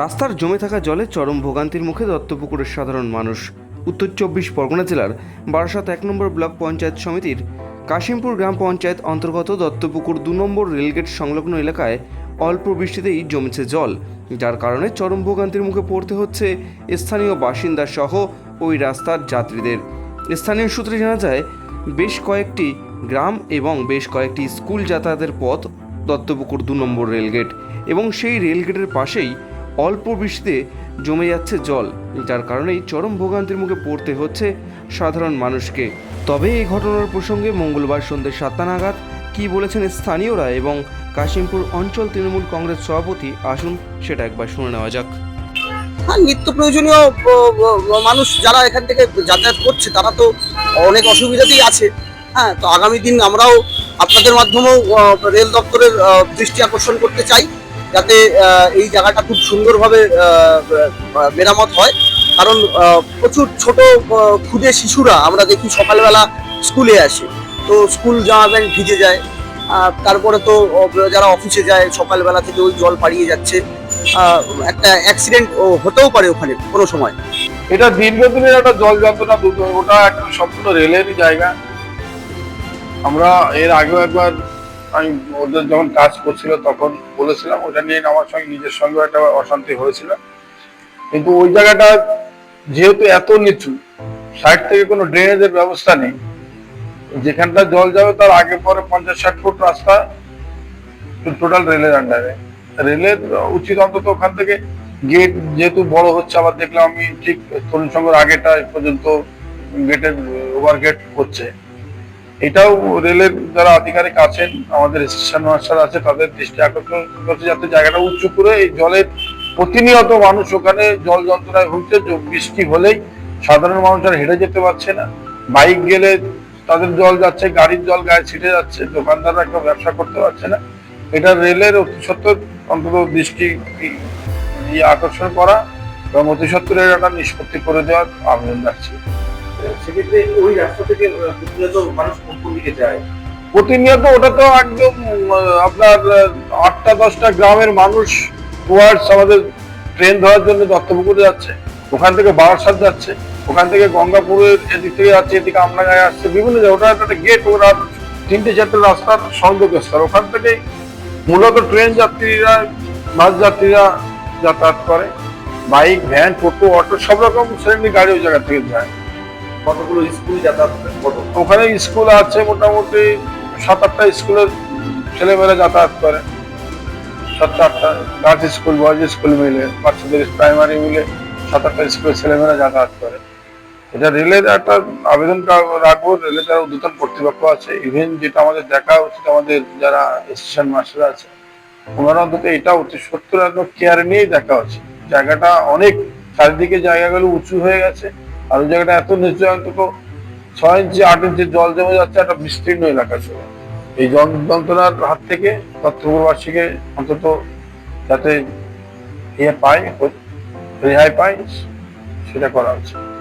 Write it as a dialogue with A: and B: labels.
A: রাস্তার জমে থাকা জলে চরম ভোগান্তির মুখে দত্তপুকুরের সাধারণ মানুষ। উত্তর চব্বিশ পরগনা জেলার বারাসাত এক নম্বর ব্লক পঞ্চায়েত সমিতির কাশিমপুর গ্রাম পঞ্চায়েত অন্তর্গত দত্তপুকুর দু নম্বর রেলগেট সংলগ্ন এলাকায় অল্প বৃষ্টিতেই জমেছে জল, যার কারণে চরম ভোগান্তির মুখে পড়তে হচ্ছে স্থানীয় বাসিন্দা সহ ওই রাস্তার যাত্রীদের। স্থানীয় সূত্রে জানা যায়, বেশ কয়েকটি গ্রাম এবং বেশ কয়েকটি স্কুল যাতায়াতের পথ দত্তপুকুর দু নম্বর রেলগেট এবং সেই রেলগেটের পাশেই অল্প বৃষ্টিতে জমে যাচ্ছে জল। যার কারণেই চরম ভোগান্তির মুখে পড়তে হচ্ছে সাধারণ মানুষকে। তবে এই ঘটনার প্রসঙ্গে মঙ্গলবার সন্ধ্যে সাতটা নাগাদ কী বলেছেন স্থানীয়রা এবং কাশিমপুর অঞ্চল তৃণমূল কংগ্রেস সভাপতি আসুন সেটা একবার শুনে নেওয়া যাক।
B: হ্যাঁ নিত্য প্রয়োজনীয় মানুষ যারা এখান থেকে যাতায়াত করছে, তারা তো অনেক অসুবিধাতেই আছে। হ্যাঁ তো আগামী দিন আমরাও আপনাদের মাধ্যমেও রেল দপ্তরের দৃষ্টি আকর্ষণ করতে চাই। যাতে এই জায়গাটা খুব সুন্দরভাবে মেরামত হয়। কারণ প্রচুর ছোট ক্ষুদে শিশুরা আমরা দেখি সকালবেলা স্কুলে আসে। তো স্কুল জামা প্যান্ট ভিজে যায়। তারপরে তো যারা অফিসে যায়, সকালবেলা থেকে ওই জল পাড়িয়ে যাচ্ছে। একটা অ্যাক্সিডেন্ট হতেও পারে ওখানে কোনো সময়।
C: এটা দীর্ঘদিনের একটা জল যন্ত্রণা ওটা একটা সম্পূর্ণ রেলেরই জায়গা। আমরা এর আগেও একবার, আমি ওদের যখন কাজ করছিল তখন বলেছিলাম, ওটা নিয়ে আমার সঙ্গে নিজের সঙ্গে একটা অশান্তি হয়েছিল। কিন্তু ওই জায়গাটা যেহেতু এত নিচু সাইড থেকে কোনো ড্রেনেজের ব্যবস্থা নেই, যেখানটা জল যাবে তার আগে পরে পঞ্চাশ ষাট ফুট রাস্তা টোটাল রেলের আন্ডারে রেলের উচিত অন্তত ওখান থেকে গেট যেহেতু বড় হচ্ছে, আবার দেখলাম আমি ঠিক তরুণ সংঘের আগেটা পর্যন্ত গেটের ওভার গেট হচ্ছে। এটাও রেলের যারা আধিকারিক আছেন, আমাদের স্টেশন মাস্টার আছে, তাদের দৃষ্টি আকর্ষণ করছে যাতে জায়গাটা উঁচু করে এই জলের প্রতিনিয়ত মানুষ ওখানে জল যন্ত্রণায় ভুগছে বৃষ্টি হলেই সাধারণ মানুষ আর হেঁটে যেতে পারছে না। বাইক গেলে তাদের জল যাচ্ছে, গাড়ির জল গায়ে ছিটে যাচ্ছে, দোকানদাররা কেউ ব্যবসা করতে পারছে না। এটা রেলের অতি সত্ত্বর অন্তত দৃষ্টি আকর্ষণ করা এবং অতি সত্তরের একটা নিষ্পত্তি করে দেওয়ার আবেদন রাখছি
D: সেক্ষেত্রে ওই রাস্তা থেকে প্রতিনিয়ত মানুষ কোন দিকে যায়?
C: প্রতিনিয়ত ওটা তো একদম আপনার আটটা, দশটা গ্রামের মানুষ টুয়ার্ডস আমাদের ট্রেন ধরার জন্য দত্তপুকুরে যাচ্ছে। ওখান থেকে বারাসাত যাচ্ছে। ওখান থেকে গঙ্গাপুরের এদিক থেকে যাচ্ছে, এদিকে আমনাগায় আসছে। বিভিন্ন ওটা একটা গেট ওরা তিনটে চারটে রাস্তার সংযোগস্থল। ওখান থেকেই মূলত ট্রেন যাত্রীরা, বাস যাত্রীরা যাতায়াত করে। বাইক ভ্যান টোটো, অটো, সব রকম শ্রেণির গাড়ি ওই জায়গা থেকে যায়।
D: কতগুলো স্কুল যাতায়াত করে?
C: ওখানে স্কুল আছে মোটামুটি সাত আটটা স্কুলের ছেলেমেয়েরা যাতায়াত করে। সাত আটটা গার্লস স্কুল, বয়েজ স্কুল মিলে, বাচ্চাদের প্রাইমারি মিলে সাত আটটা স্কুলের ছেলেমেয়েরা যাতায়াত করে। এটা রেলের একটা আবেদন কা- রাখব, রেলের যারা উদ্যতন কর্তৃপক্ষ আছে ইভেন যেটা আমাদের দেখা উচিত, আমাদের যারা স্টেশন মাস্টার আছে, ওনারা অন্তত এটা অতি সত্তর একদম কেয়ার নিয়েই দেখা উচিত। জায়গাটা অনেক, চারিদিকে জায়গাগুলো উঁচু হয়ে গেছে। আর ওই জায়গাটা এত নিচু অন্তত ছয় ইঞ্চি, আট ইঞ্চি জল জমে যাচ্ছে, একটা বিস্তীর্ণ এলাকা ছিল। এই যন্ত্রণার হাত থেকে তত্ত্ববাসীকে অন্তত যাতে ইয়ে পায় রেহাই পায়, সেটা করা উচিত